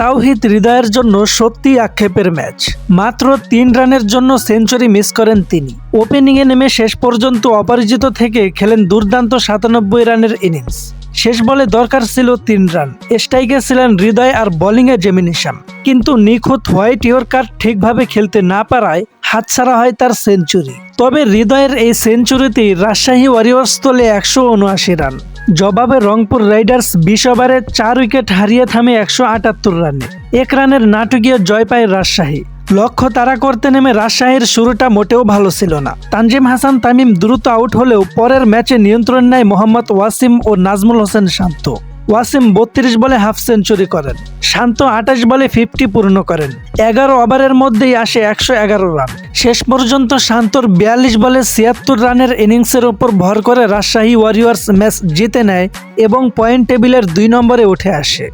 তাওহিদ হৃদয়ের জন্য সত্যি আক্ষেপের ম্যাচ। মাত্র তিন রানের জন্য সেঞ্চুরি মিস করেন তিনি। ওপেনিংয়ে নেমে শেষ পর্যন্ত অপরাজিত থেকে খেলেন দুর্দান্ত সাতানব্বই রানের ইনিংস। শেষ বলে দরকার ছিল তিন রান। স্ট্রাইকে ছিলেন হৃদয় আর বোলিংয়ে জেমিনিশাম কিন্তু নিখুঁত হোয়াইট ইয়র্কার ঠিকভাবে খেলতে না পারায় হাতছাড়া হয় তার সেঞ্চুরি। তবে হৃদয়ের এই সেঞ্চুরিতেই রাজশাহী ওয়ারিয়র্স তোলে একশো উনআশি রান। জবাবে রংপুর রাইডার্স বিশ ওভারে চার উইকেট হারিয়ে থামে একশো আটাত্তর রানে। এক রানের নাটকীয় জয় পায় রাজশাহী। লক্ষ্য তারা করতে নেমে রাজশাহীর শুরুটা মোটেও ভালো ছিল না। তানজিম হাসান তামিম দ্রুত আউট হলেও পরের ম্যাচে নিয়ন্ত্রণ নেয় মোহাম্মদ ওয়াসিম ও নাজমুল হোসেন শান্ত। ওয়াসিম বত্রিশ বলে হাফ সেঞ্চুরি করেন, শান্ত আঠাশ বলে ফিফটি পূর্ণ করেন, এগারো ওভারের মধ্যেই আসে একশো এগারো রান। শেষ পর্যন্ত শান্তর বিয়াল্লিশ বলে ছিয়াত্তর রানের ইনিংসের ওপর ভর করে রাজশাহী ওয়ারিয়র্স ম্যাচ জিতে নেয় এবং পয়েন্ট টেবিলের দুই নম্বরে উঠে আসে।